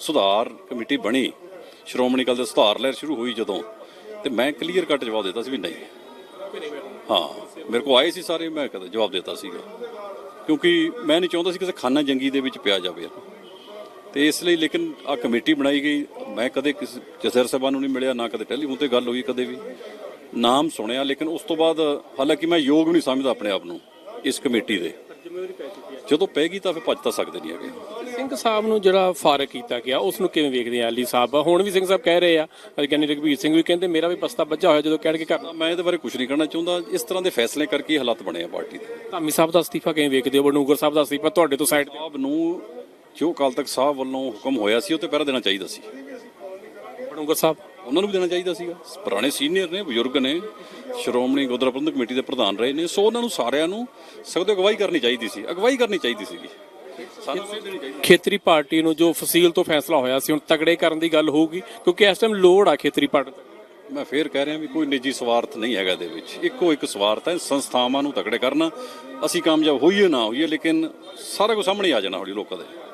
ਸੁਧਾਰ ਕਮੇਟੀ ਬਣੀ। ਸ਼੍ਰੋਮਣੀ ਅਕਾਲੀ ਦਲ ਸੁਧਾਰ ਲਹਿਰ ਸ਼ੁਰੂ ਹੋਈ ਜਦੋਂ ਤੇ ਮੈਂ ਕਲੀਅਰ ਕੱਟ ਜਵਾਬ ਦਿੱਤਾ ਸੀ ਵੀ ਨਹੀਂ। ਹਾਂ, ਮੇਰੇ ਕੋ ਆਏ ਸੀ ਸਾਰੇ, ਮੈਂ ਕਦੇ ਜਵਾਬ ਦਿੱਤਾ ਸੀਗਾ। ਕਿਉਂਕਿ ਮੈਂ ਨਹੀਂ ਚਾਹੁੰਦਾ ਸੀ ਕਿਸੇ ਖਾਨਾ ਜੰਗੀ ਦੇ ਵਿੱਚ ਪਿਆ ਜਾਵੇ। ਤੇ ਇਸ ਲਈ ਲੇਕਿਨ ਆ ਕਮੇਟੀ ਬਣਾਈ ਗਈ। ਮੈਂ ਕਦੇ ਕਿਸ ਜਸਰ ਸਾਹਿਬਾਨ ਨੂੰ ਨਹੀਂ ਮਿਲਿਆ, ਨਾ ਕਦੇ ਟੈਲੀਫੋਨ ਤੇ ਗੱਲ ਹੋਈ ਕਦੇ ਵੀ। ਨਾਮ ਸੁਣਿਆ, ਲੇਕਿਨ ਉਸ ਤੋਂ ਬਾਅਦ ਹਾਲਾਂਕਿ ਮੈਂ ਯੋਗ ਨਹੀਂ ਸਮਝਦਾ ਆਪਣੇ ਆਪ ਨੂੰ ਇਸ ਕਮੇਟੀ ਦੇ। ਜਦੋਂ ਪੈ ਗਈ ਤਾਂ ਫਿਰ ਭੱਜ ਤਾਂ ਸਕਦੇ ਨਹੀਂ ਹੈਗੇ। ਸਿੰਘ ਸਾਹਿਬ ਨੂੰ ਜਿਹੜਾ ਫਾਰਕ ਕੀਤਾ ਗਿਆ ਉਸ ਨੂੰ ਕਿਵੇਂ ਵੇਖਦੇ ਆ ਅਲੀ ਸਾਹਿਬ? ਹੁਣ ਵੀ ਸਿੰਘ ਸਾਹਿਬ ਕਹਿ ਰਹੇ ਆ ਗਿਆਨੀ ਰਘਬੀਰ ਸਿੰਘ ਵੀ ਕਹਿੰਦੇ ਮੇਰਾ ਵੀ ਪਸਤਾ ਬੱਜਾ ਹੋਇਆ ਜਦੋਂ ਕਹਿਣਗੇ ਘਰ ਮੈਂ ਇਹਦੇ ਬਾਰੇ ਕੁਝ ਨਹੀਂ ਕਹਿਣਾ ਚਾਹੁੰਦਾ। ਇਸ ਤਰ੍ਹਾਂ ਦੇ ਫੈਸਲੇ ਕਰਕੇ ਹੀ ਹਾਲਾਤ ਬਣੇ ਆ ਪਾਰਟੀ ਦੇ। ਧਾਮੀ ਸਾਹਿਬ ਦਾ ਅਸਤੀਫਾ ਕਿਵੇਂ ਵੇਖਦੇ ਹੋ? ਬਨੂਗਰ ਸਾਹਿਬ ਦਾ ਅਸਤੀਫਾ ਤੁਹਾਡੇ ਤੋਂ ਸਾਈਡ ਸਾਹਿਬ ਨੂੰ ਜੋ ਅਕਾਲ ਤਖਤ ਸਾਹਿਬ ਵੱਲੋਂ ਹੁਕਮ ਹੋਇਆ ਸੀ ਉਹ ਤੇ ਪਹਿਰਾ ਦੇਣਾ ਚਾਹੀਦਾ ਸੀ। ਬਨੂਗਰ ਸਾਹਿਬ ਉਹਨਾਂ ਨੂੰ ਵੀ ਦੇਣਾ ਚਾਹੀਦਾ ਸੀਗਾ। ਪੁਰਾਣੇ ਸੀਨੀਅਰ ਨੇ ਬਜ਼ੁਰਗ ਨੇ ਸ਼੍ਰੋਮਣੀ ਗੁਰਦੁਆਰਾ ਪ੍ਰਬੰਧਕ ਕਮੇਟੀ ਦੇ ਪ੍ਰਧਾਨ ਰਹੇ ਨੇ ਸੋ ਉਹਨਾਂ ਨੂੰ ਸਾਰਿਆਂ ਨੂੰ ਸਖਤ ਅਗਵਾਈ ਕਰਨੀ ਚਾਹੀਦੀ ਸੀ ਅਗਵਾਈ ਕਰਨੀ ਚਾਹੀਦੀ ਸੀਗੀ। ਖੇਤਰੀ ਪਾਰਟੀ ਨੂੰ ਜੋ ਫਸੀਲ ਤੋਂ ਫੈਸਲਾ ਹੋਇਆ ਸੀ ਹੁਣ ਤਗੜੇ ਕਰਨ ਦੀ ਗੱਲ ਹੋਊਗੀ ਕਿਉਂਕਿ ਇਸ ਟਾਈਮ ਲੋੜ ਆ ਖੇਤਰੀ ਪਾਰਟੀ। ਮੈਂ ਫੇਰ ਕਹਿ ਰਿਹਾ ਵੀ ਕੋਈ ਨਿੱਜੀ ਸਵਾਰਥ ਨਹੀਂ ਹੈਗਾ ਇਹਦੇ ਵਿੱਚ। ਇੱਕੋ ਇੱਕ ਸਵਾਰਥ ਹੈ ਸੰਸਥਾਵਾਂ ਨੂੰ ਤਕੜੇ ਕਰਨਾ। ਅਸੀਂ ਕਾਮਯਾਬ ਹੋਈਏ ਨਾ ਹੋਈਏ ਲੇਕਿਨ ਸਾਰਾ ਕੁਝ ਸਾਹਮਣੇ ਆ ਜਾਣਾ ਹੌਲੀ ਲੋਕਾਂ ਦੇ।